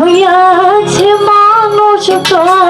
হইয়াছে মানুষ প্রধান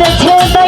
মিলেছে